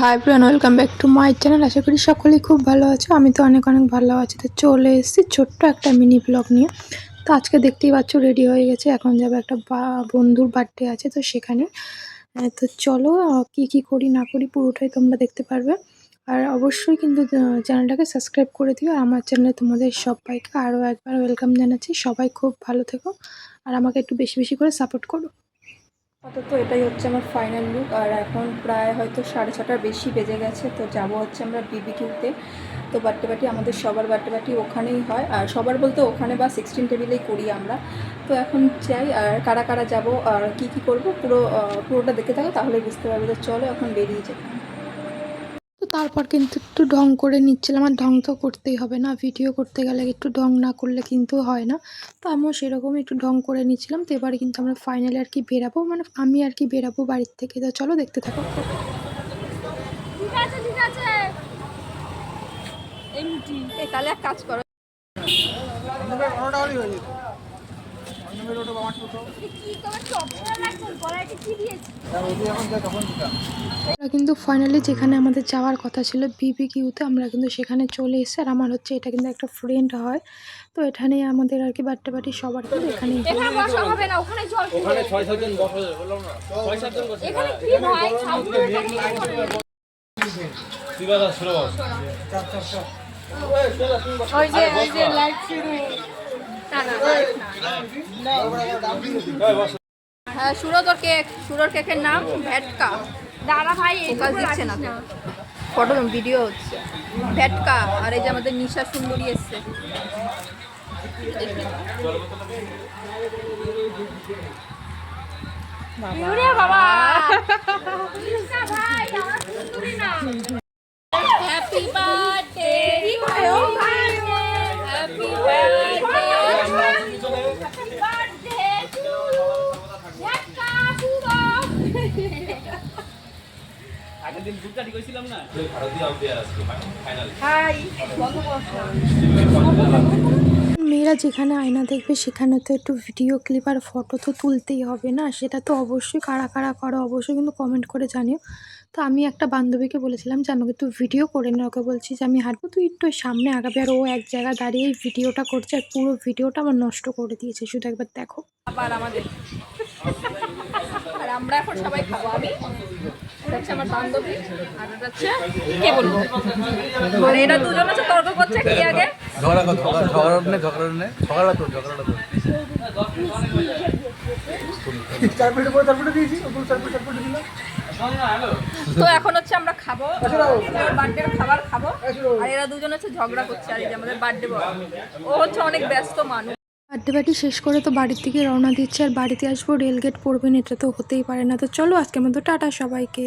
High bran welcome back to my channel. আশা করি সকলেই খুব ভালো আছো। আমি তো অনেক অনেক ভালো আছি। তো চলে এসেছি ছোট্ট একটা মিনি ব্লগ নিয়ে। তো আজকে দেখতেই পাচ্ছ রেডি হয়ে গেছে। এখন যাবে একটা বন্ধুর বার্থডে আছে, তো সেখানে। তো চলো কি কি করি না করি পুরোটাই তোমরা দেখতে পারবে। আর অবশ্যই কিন্তু চ্যানেলটাকে সাবস্ক্রাইব করে দিও। আমার চ্যানেলে তোমাদের সবাইকে আরও একবার ওয়েলকাম জানাচ্ছি। সবাই খুব ভালো থেকো আর আমাকে একটু বেশি বেশি করে সাপোর্ট করো। আপাতত এটাই হচ্ছে আমার ফাইনাল লুক আর এখন প্রায় হয়তো সাড়ে ছটার বেশি বেজে গেছে, তো যাব হচ্ছে আমরা বিবিকিউতে তো বার্থডে পার্টি আমাদের সবার বার্থডে পার্টি ওখানেই হয়। আর সবার বলতে ওখানে বা সিক্সটিন টেবিলেই করি আমরা। তো এখন চাই আর কারা কারা যাব, আর কি কি করব, পুরো পুরোটা দেখে থাকো, তাহলে বুঝতে পারবে তো চলো এখন বেরিয়ে তো তারপর কিন্তু একটু ঢং করে নিচ্ছিলাম। আর ঢং তো করতেই হবে না। ভিডিও করতে গেলে একটু ঢং না করলে কিন্তু হয় না। তো আমিও সেরকম একটু ঢং করে নিচ্ছিলাম। তো এবারে কিন্তু আমরা ফাইনালি আর কি বেরাবো। মানে আমি আর কি বেরাবো বাড়ির থেকে। তো চলো দেখতে থাকো। ঠিক আছে ঠিক আছে। এমটি তাহলে এক কাজ করো। দিয়েছি? আমরা কিন্তু ফাইনালি যেখানে আমাদের যাওয়ার কথা ছিল বিবি কিউতে আমরা কিন্তু সেখানে চলে এসেছি আর আমার হচ্ছে এটা কিন্তু একটা ফ্রেন্ড হয়। তো এখানেই আমাদের আর কি বার্থডে পার্টি সবার কিন্তু এখানেই এখানে এখানে ওই যে ওই যে লাইট শুরু হ্যাঁ সুরো তোর কেক সুরোর কেকের নাম ভ্যাটকা দাদা ভাই ফোকাস দিচ্ছে না ফটো ভিডিও হচ্ছে। ভ্যাটকা আর এই যে আমাদের নিশা সুন্দরী এসছে। বাবা। হ্যাপি বার্থডে হ্যাপি বার্থডে কইছিলাম না? ভারতীয় ফাইনাল মেয়েরা যেখানে আয়না দেখবে সেখানে তো একটু ভিডিও ক্লিপ আর ফটো তো তুলতেই হবে না সেটা তো অবশ্যই কারা কারা করো অবশ্যই কিন্তু কমেন্ট করে জানিও। তো আমি একটা বান্ধবীকে বলেছিলাম যে আমাকে তুই ভিডিও করে নে। ওকে বলছি যে আমি হাঁটবো তুই একটু সামনে আগাবে। আর ও এক জায়গায় দাঁড়িয়ে ভিডিওটা করছে আর পুরো ভিডিওটা আমার নষ্ট করে দিয়েছে। শুধু একবার দেখো। আবার আমাদের আর আমরা এখন সবাই খাব। আমি হচ্ছে আমার বান্ধবী আর এটা হচ্ছে কে বলব আর এরা দুজন আছে তর্ক করছে কি আগে? ঝগড়া তো এখন হচ্ছে আমরা খাব বার্থডের খাবার খাব আর এরা দুজন হচ্ছে ঝগড়া করছে আর এই যে আমাদের বার্থডে বয় ও হচ্ছে অনেক ব্যস্ত মানুষ। বার্থডে পার্টি শেষ করে তো বাড়ির থেকে রওনা দিচ্ছে, আর বাড়িতে আসব, রেলগেট পড়বেন এটা তো হতেই পারে না। তো চলো আজকের মতো, টাটা সবাইকে।